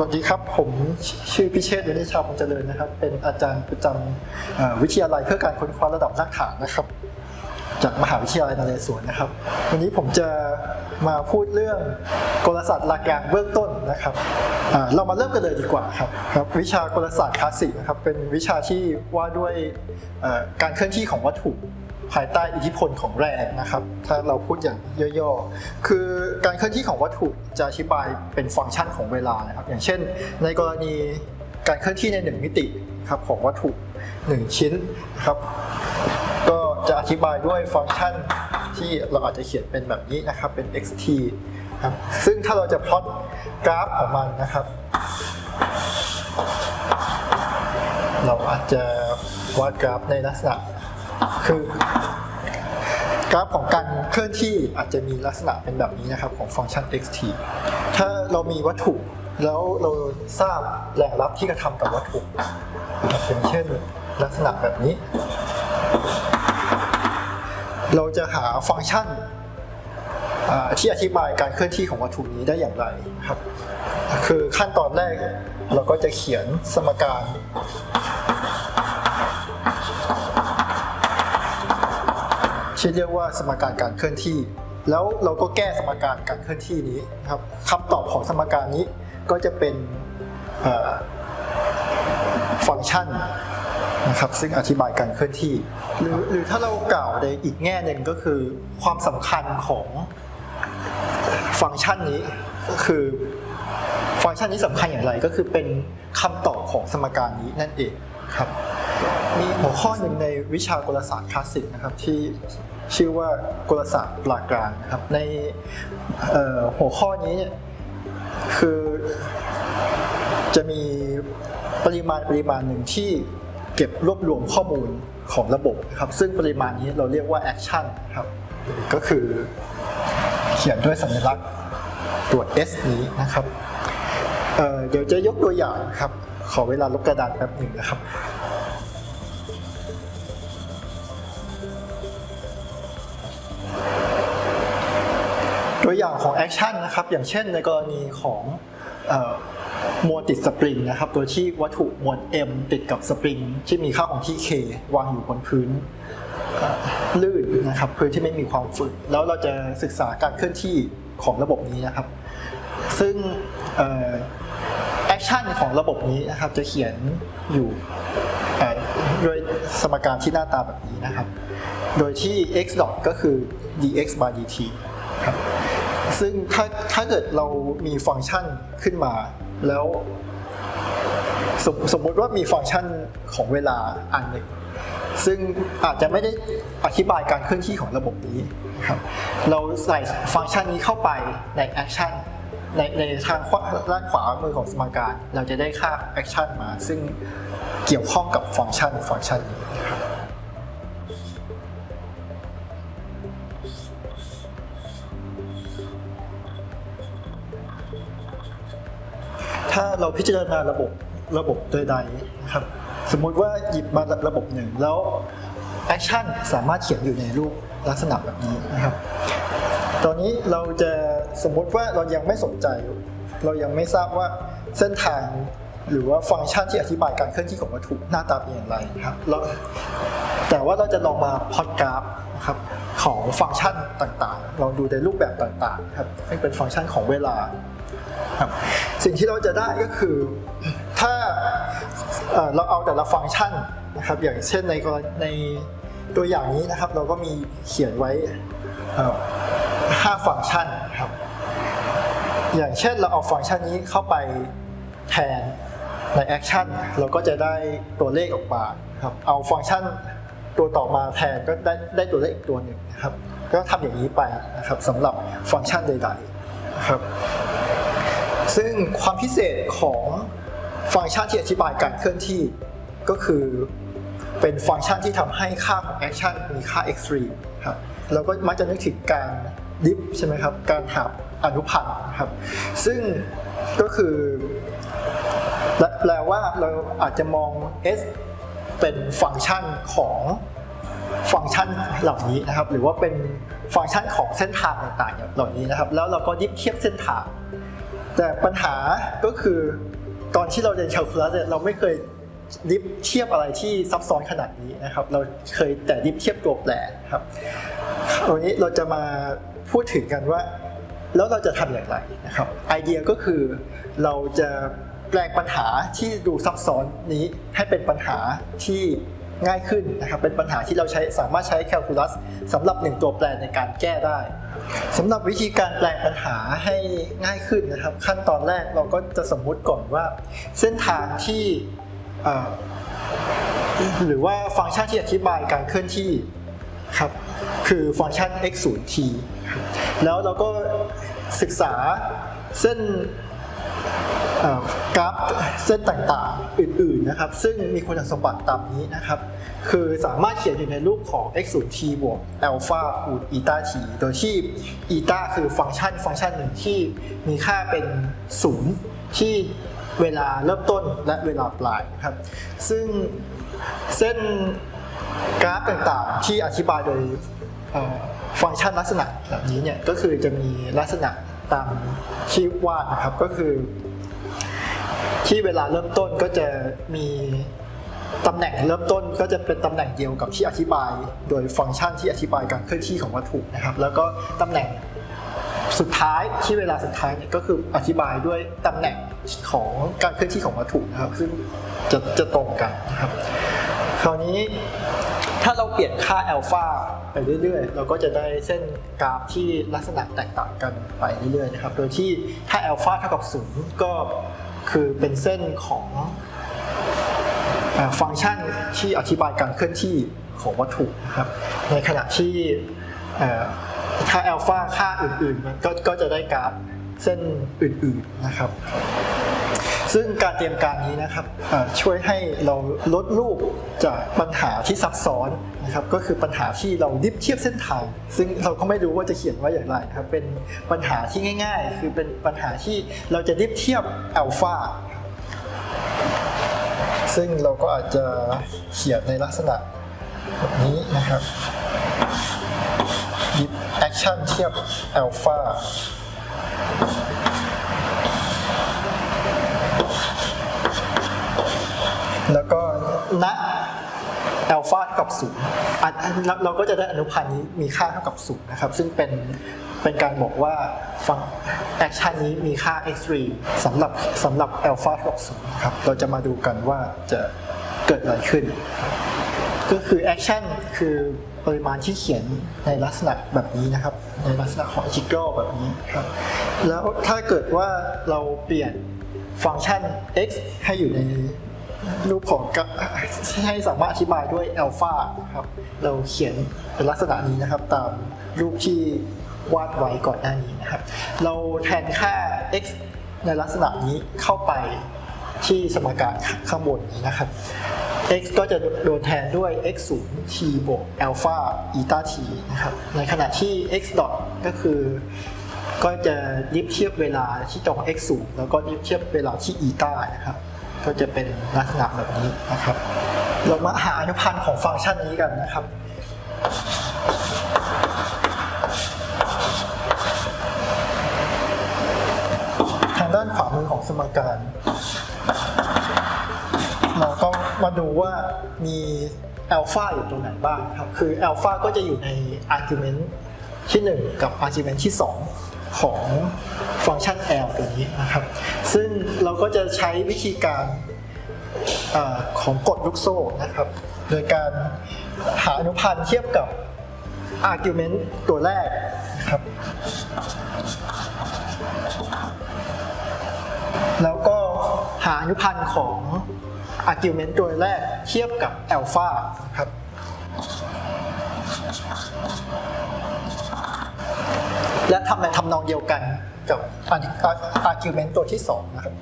วัสดีครับ ผมชื่อพิเชษฐ์วินิชาพงเจริญนะครับ เป็นอาจารย์ประจำวิทยาลัยเพื่อการค้นคว้าระดับรากฐานนะครับ จากมหาวิทยาลัยนเรศวรนะครับ วันนี้ผมจะมาพูดเรื่องกลศาสตร์หลักการเบื้องต้นนะครับเรามาเริ่มกันเลยดีกว่าครับครับ วิชากลศาสตร์คลาสสิกนะครับเป็นวิชาที่ว่าด้วยการเคลื่อนที่ของวัตถุ ภายใต้อิทธิพลของแรงนะครับ ถ้าเราพูดอย่างย่อๆ คือการเคลื่อนที่ของวัตถุจะอธิบายเป็นฟังก์ชันของเวลานะครับ อย่างเช่น ในกรณีการเคลื่อนที่ในหนึ่งมิติครับของวัตถุหนึ่งชิ้นครับ ก็จะอธิบายด้วยฟังก์ชันที่เราอาจจะเขียนเป็นแบบนี้นะครับเป็น xt ครับซึ่งถ้าเราจะพลอตกราฟของมันนะครับ เราอาจจะวาดกราฟในลักษณะ คือกราฟของการเคลื่อนที่อาจจะมีลักษณะเป็นแบบนี้นะครับของฟังก์ชัน xt ถ้าเรามีวัตถุแล้วเราทราบแรงรับที่กระทำกับวัตถุอย่างเช่นลักษณะแบบนี้ เราจะหาฟังก์ชันที่อธิบายการเคลื่อนที่ของวัตถุนี้ได้อย่างไรครับ คือขั้นตอนแรกเราก็จะเขียนสมการ ที่เรียกว่าสมการการเคลื่อนที่ แล้วเราก็แก้สมการการเคลื่อนที่นี้นะครับคำตอบของสมการนี้ก็จะเป็นฟังก์ชันนะครับซึ่งอธิบายการเคลื่อนที่ หรือหรือถ้าเรากล่าวในอีกแง่หนึ่งก็คือความสำคัญของฟังก์ชันนี้คือฟังก์ชันนี้สำคัญอย่างไรก็คือเป็นคำตอบของสมการนี้นั่นเองครับ มีหัวข้อหนึ่งในวิชากลศาสตร์คลาสสิกนะครับที่ชื่อว่ากลศาสตร์หลักการนะครับในหัวข้อนี้เนี่ยคือจะมีปริมาณปริมาณหนึ่งที่เก็บรวบรวมข้อมูลของระบบครับซึ่งปริมาณนี้เราเรียกว่าแอคชั่นครับก็คือเขียนด้วยสัญลักษณ์ตัว S นี้นะครับเเดี๋ยวจะยกตัวอย่างครับขอเวลาลบกระดานแป๊บหนึ่งนะครับ ตัวอย่างของแอคชั่นนะครับอย่างเช่นในกรณีของมวลติดสปริงนะครับโดยที่วัตถุมวล M ติดกับสปริงที่มีค่าของที่ K วางอยู่บนพื้นลื่นนะครับพื้นที่ไม่มีความฝืดแล้วเราจะศึกษาการเคลื่อนที่ของระบบนี้นะครับ ซึ่งแอคชั่นของระบบนี้นะครับจะเขียนอยู่ด้วยสมการที่หน้าตาแบบนี้นะครับ โดยที่ x dot ก็คือ dx by dt ซึ่งถ้าถ้าเกิดเรามีฟังก์ชันขึ้นมา แล้วสมสมมติว่ามีฟังก์ชันของเวลาอันหนึ่งซึ่งอาจจะไม่ได้อธิบายการเคลื่อนที่ของระบบนี้ครับเราใส่ฟังก์ชันนี้เข้าไปในแอคชั่นในในทางขวาด้านขวามือของสมการ เราจะได้ค่าแอคชั่นมา ซึ่งเกี่ยวข้องกับฟังก์ชันฟังก์ชันนี้ ถ้าเราพิจารณาระบบระบบใดๆนะครับสมมุติว่าหยิบมาระบบหนึ่งแล้วแอคชั่นสามารถเขียนอยู่ในรูปลักษณะแบบนี้นะครับ ตอนนี้เราจะสมมุติว่าเรายังไม่สนใจ เรายังไม่ทราบว่าเส้นทางหรือว่าฟังก์ชันที่อธิบายการเคลื่อนที่ของวัตถุหน้าตาเป็นอย่างไรครับแล้วแต่ว่าเราจะลองมาพอดกราฟนะครับของฟังก์ชันต่างๆ ลองดูในรูปแบบต่างๆครับซึ่งเป็นฟังก์ชันของเวลา ครับสิ่งที่เราจะได้ก็คือถ้าเราเอาแต่ละฟังก์ชันนะครับ อย่างเช่นในกรณีในตัวอย่างนี้นะครับ เราก็มีเขียนไว้เอ่อห้าฟังก์ชันครับ อย่างเช่นเราเอาฟังก์ชันนี้เข้าไปแทนในแอคชั่นเราก็จะได้ตัวเลขออกมาครับ เอาฟังก์ชันตัวต่อมาแทนก็ได้ได้ตัวเลขอีกตัวหนึ่งนะครับ ก็ทำอย่างนี้ไปนะครับสำหรับฟังก์ชันใดๆนะครับ ซึ่งความพิเศษของฟังก์ชันที่อธิบายการเคลื่อนที่ ก็คือเป็นฟังก์ชันที่ทำให้ค่าของแอคชั่นมีค่า extreme ครับเราก็มักจะนึกถึงการดิฟใช่ไหมครับ การหาอนุพันธ์ครับ ซึ่งก็คือแปลว่าเราอาจจะมอง s เป็นฟังก์ชันของฟังก์ชันเหล่านี้นะครับ หรือว่าเป็นฟังก์ชันของเส้นทางต่างๆเหล่านี้นะครับ แล้วเราก็ยิบเทียบเส้นทาง แต่ปัญหาก็คือตอนที่เราเรียนแคลคูลัสเนี่ยเราไม่เคยดิฟเทียบอะไรที่ซับซ้อนขนาดนี้นะครับ เราเคยแต่ดิฟเทียบตัวแปรครับวันนี้เราจะมาพูดถึงกันว่า แล้วเราจะทำอย่างไรนะครับไอเดียก็คือเราจะแปลงปัญหาที่ดูซับซ้อนนี้ให้เป็นปัญหาที่ง่ายขึ้นนะครับ เป็นปัญหาที่เราใช้สามารถใช้แคลคูลัสสำหรับหนึ่งตัวแปรในการแก้ได้ สำหรับวิธีการแปลงปัญหาให้ง่ายขึ้นนะครับ ขั้นตอนแรกเราก็จะสมมุติก่อนว่า เส้นทางที่หรือว่าฟังก์ชันที่อธิบายการเคลื่อนที่ครับคือฟังก์ชัน x 0 t แล้วเราก็ศึกษาเส้น กราฟเส้นต่างๆ อื่นๆนะครับ ซึ่งมีคุณสมบัติตามนี้นะครับ คือสามารถเขียนอยู่ในรูปของ x 0 t บวก alpha คูณ eta t โดยที่ eta คือฟังก์ชันฟังก์ชันหนึ่งที่มีค่าเป็น 0 ที่เวลาเริ่มต้นและเวลาปลายครับ ซึ่งเส้นกราฟต่างๆ ที่อธิบายโดยฟังก์ชันลักษณะแบบนี้เนี่ยก็คือจะมีลักษณะตามที่วาดนะครับก็คือ ที่เวลาเริ่มต้นก็จะมีตำแหน่งเริ่มต้นก็จะเป็นตำแหน่งเดียวกับที่อธิบาย โดยฟังก์ชันที่อธิบายการเคลื่อนที่ของวัตถุนะครับ แล้วก็ตำแหน่งสุดท้ายที่เวลาสุดท้ายเนี่ยก็คืออธิบายด้วยตำแหน่งของการเคลื่อนที่ของวัตถุนะครับ ซึ่งจะจะตรงกันนะครับ คราวนี้ถ้าเราเปลี่ยนค่าอัลฟาไปเรื่อยๆ เราก็จะได้เส้นกราฟที่ลักษณะแตกต่างกันไปเรื่อยๆนะครับ โดยที่ถ้าอัลฟาเท่ากับศูนย์ก็ คือเป็นเส้นของฟังก์ชันที่อธิบายการเคลื่อนที่ของวัตถุนะครับในขณะที่ถ้าอัลฟาค่าอื่นๆมันก็ก็จะได้กราฟเส้นอื่นๆนะครับ ซึ่งการเตรียมการนี้นะครับช่วยให้เราลดรูปจากปัญหาที่ซับซ้อนนะครับก็คือปัญหาที่เราดิฟเทียบเส้นทาง ซึ่งเราก็ไม่รู้ว่าจะเขียนว่าอย่างไรครับเป็นปัญหาที่ง่าย ๆ คือเป็นปัญหาที่เราจะดิฟเทียบอัลฟาซึ่งเราก็อาจจะเขียนในลักษณะแบบนี้นะครับดิฟแอคชั่นเทียบอัลฟา แล้วก็ณอัลฟาเท่ากับศูนย์เราก็จะได้อนุพันธ์นี้มีค่าเท่ากับศูนย์นะครับ ซึ่งเป็นเป็นการบอกว่าฟังแอคชั่นนี้มีค่า extreme สำหรับสำหรับอัลฟาเท่ากับศูนย์ครับ เราจะมาดูกันว่าจะเกิดอะไรขึ้น ก็คือแอคชั่นคือปริมาณที่เขียนในลักษณะแบบนี้นะครับ ในลักษณะของ integral แบบนี้ครับ แล้วถ้าเกิดว่าเราเปลี่ยนฟังก์ชัน x ให้อยู่ใน รูปของกะให้สามารถอธิบายด้วยอัลฟาครับ เราเขียนเป็นลักษณะนี้นะครับ ตามรูปที่วาดไว้ก่อนหน้านี้นะครับ เราแทนค่า x ในลักษณะนี้เข้าไปที่สมการข้างบนนี้นะครับ x ก็จะโดนแทนด้วย x 0 t บวก alpha eta t นะครับ ในขณะที่ x dot ก็คือ ก็จะดิฟเทียบเวลาที่ตรง x 0แล้วก็ดิฟเทียบเวลาที่ eta นะครับ ก็จะเป็นลักษณะแบบนี้นะครับ เรามาหาอนุพันธ์ของฟังก์ชันนี้กันนะครับทางด้านขวามือของสมการ เราก็มาดูว่ามีอัลฟาอยู่ตรงไหนบ้างครับ คืออัลฟาก็จะอยู่ใน argument ที่ 1 กับ argument ที่ 2 ของฟังก์ชัน L ตัวนี้นะครับ ซึ่งเราก็จะใช้วิธีการอของกฎลูกโซ่นะครับ โดยการหาอนุพันธ์เทียบกับ argument ตัวแรกนะครับ แล้วก็หาอนุพันธ์ของ argument ตัวแรกเทียบกับ alpha ครับ และทำในทำนองเดียวกันกับ argument ตัวที่2นะครับ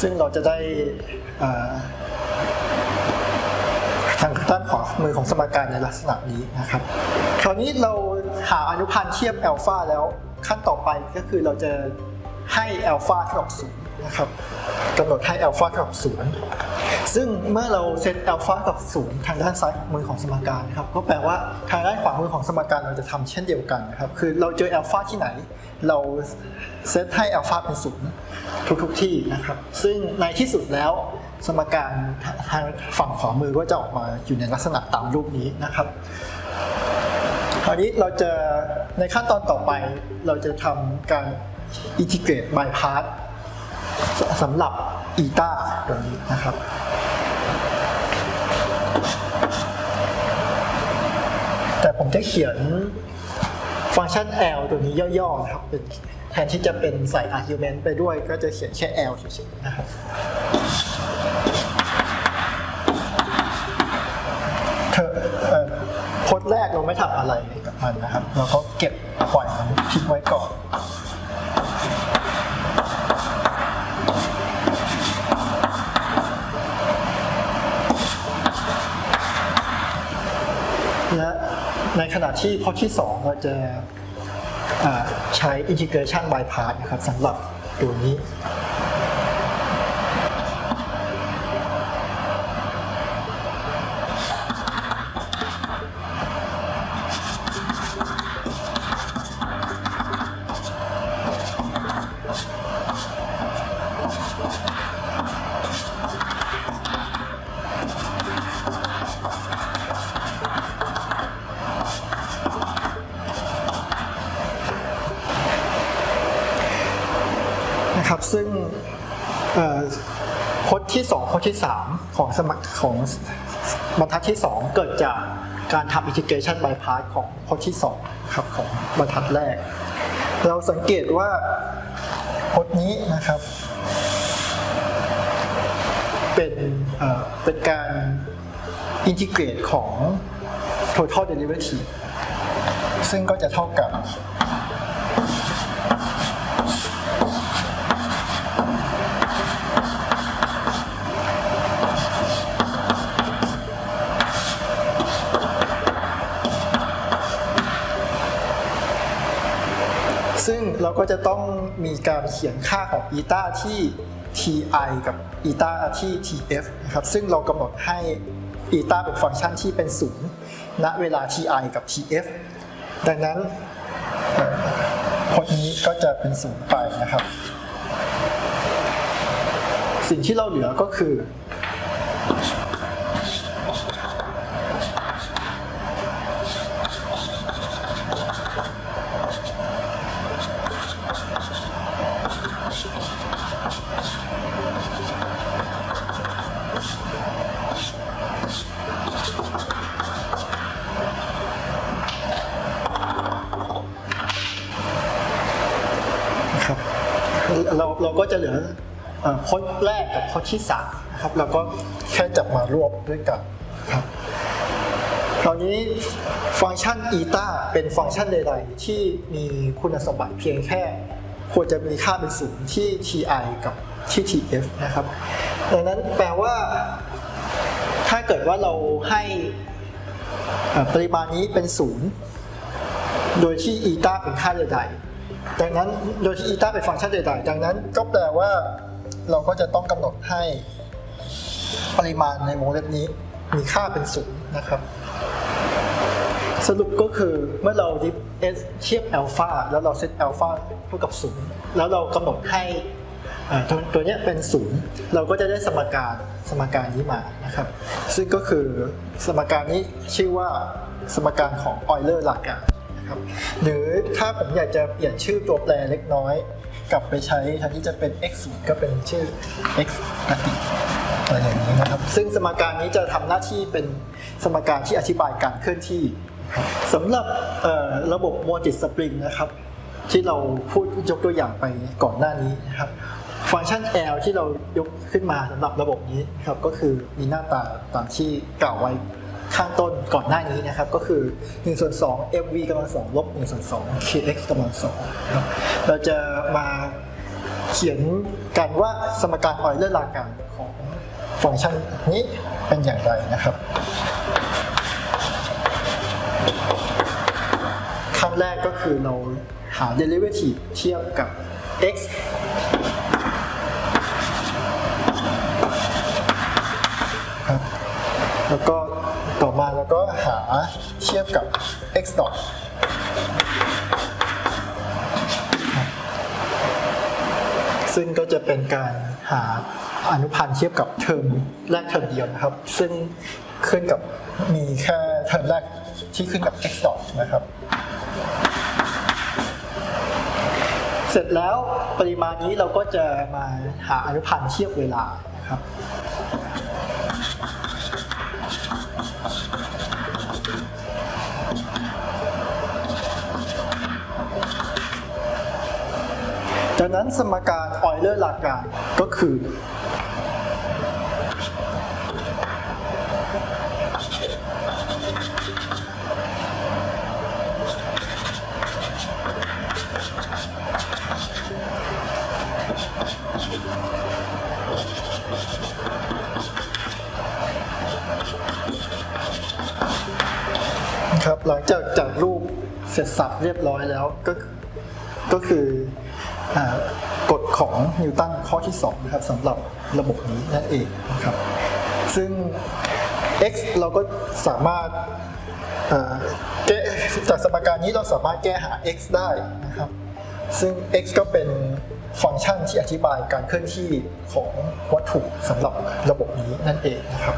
ซึ่งเราจะได้อ่าทางด้านขวา มือของสมการในลักษณะนี้นะครับ คราวนี้เราหาอนุพันธ์เทียบอัลฟาแล้วขั้นต่อไปก็คือเราจะให้อัลฟาเท่ากับศูนย์นะครับกำหนดให้อัลฟาเท่ากับศูนย์ซึ่งเมื่อเราเซตอัลฟากับศูนย์ทางด้านซ้ายมือของสมการนะครับก็แปลว่าทางด้านขวามือของสมการเราจะทำเช่นเดียวกันนะครับคือเราเจออัลฟาที่ไหน เราเซตให้อัลฟาเป็นศูนย์ทุกๆที่นะครับซึ่งในที่สุดแล้ว สมการทางฝั่งขวามือก็จะออกมาอยู่ในลักษณะตามรูปนี้นะครับคราวนี้เราจะในขั้นตอนต่อไปเราจะทำการ integrate by part สสำหรับอีตาตัวนี้นะครับแต่ผมจะเขียนฟังก์ชัน L ตัวนี้ย่อๆนะครับเป็นแทนที่จะเป็นใส่ argument ไปด้วยก็จะเขียนแค่ L เฉยๆนะครับ เธอเอ่อ โพสแรกเราไม่ทำอะไรกับมันนะครับ เราก็เก็บปล่อยมันทิ้งไว้ก่อนและในขณะที่พสต์ที่ 2 เราจะใช้ integration by part นะครับสำหรับตัวนี้ นะครับซึ่งพจน์ที่ 2พจน์ที่ 3 ของสมัครของบรรทัดที่ 2 เกิดจากการทำ integration by part ของพจน์ที่ 2 ครับของบรรทัดแรก เราสังเกตว่าพจน์นี้นะครับ เป็นเป็นการ integrate ของ total derivative ซึ่งก็จะเท่ากับ ซึ่งเราก็จะต้องมีการเขียนค่าของอีตาที่ ti กับอีตาที่ tf นะครับซึ่งเรากำหนดให้อีตาเป็นฟังก์ชันที่เป็นศูนย์ณเวลา ti กับ tf ดังนั้นเอ่อพจน์นี้ก็จะเป็นศูนย์ไปนะครับ สิ่งที่เราเหลือก็คือ เราเราก็จะเหลือเอ่อพจน์แรกกับพจน์ที่สามนะครับเราก็แค่จับมารวบด้วยกันครับคราวนี้ฟังก์ชันอีตาเป็นฟังก์ชันใดๆ ที่มีคุณสมบัติเพียงแค่ ควรจะมีค่าเป็นศูนย์ที่ ti กับที่ tf นะครับ ดังนั้นแปลว่า ถ้าเกิดว่าเราให้ปริมาณนี้เป็นศูนย์โดยที่อีตาเป็นค่าใดๆ ดังนั้นโดยที่อีตาเป็นฟังก์ชันใดๆดังนั้นก็แปลว่าเราก็จะต้องกำหนดให้ปริมาณในวงเล็บนี้มีค่าเป็นศูนย์นะครับ สรุปก็คือเมื่อเราดิฟเอสเทียบอัลฟาแล้วเราเซตอัลฟาเท่ากับศูนย์แล้วเรากำหนดให้ตัวตัวเนี้ยเป็นศูนย์เราก็จะได้สมการสมการนี้มานะครับ ซึ่งก็คือสมการนี้ชื่อว่าสมการของออยเลอร์หลักการนะ ครับ หรือถ้าผมอยากจะเปลี่ยนชื่อตัวแปรเล็กน้อย กลับไปใช้แทนที่จะเป็น x ก็เป็นชื่อ x ปกติอะไรอย่างนี้นะครับ ซึ่งสมการนี้จะทำหน้าที่เป็นสมการที่อธิบายการเคลื่อนที่สำหรับระบบโมัวติสปริงนะครับที่เราพูดยกตัวอย่างไปก่อนหน้านี้นะครับฟังก์ชัน L ที่เรายกขึ้นมาสำหรับระบบนี้ครับก็คือมีหน้าตาตามที่กล่าวไว้ ข้างต้นก่อนหน้านี้นะครับ ก็คือ1ส่วน2 mv กำลัง2ลบ1ส่วน2 kx กำลัง2เราจะมาเขียนกันว่าสมการออยเลอร์ลาการของฟังก์ชันนี้เป็นอย่างไรนะครับขั้นแรกก็คือเราหา derivative เทียบกับ x ครับแล้วก็ มาแล้วก็หาเทียบกับ x dot ซึ่งก็จะเป็นการหาอนุพันธ์เทียบกับเทอมแรกเทอมเดียวนะครับ ซึ่งขึ้นกับมีแค่เทอมแรกที่ขึ้นกับ x dot นะครับ เสร็จแล้วปริมาณนี้เราก็จะมาหาอนุพันธ์เทียบเวลานะครับ ดังนั้นสมการออยเลอร์ลาการก็คือ ครับหลังจากจากรูปเสร็จสับเรียบร้อยแล้วก็ก็คือ กฎของนิวตันข้อที่2นะครับสำหรับระบบนี้นั่นเองนะครับซึ่ง x เราก็สามารถแก้จากสมการนี้เราสามารถแก้หา x ได้นะครับซึ่ง x ก็เป็นฟังก์ชันที่อธิบายการเคลื่อนที่ของวัตถุสำหรับระบบนี้นั่นเองนะครับ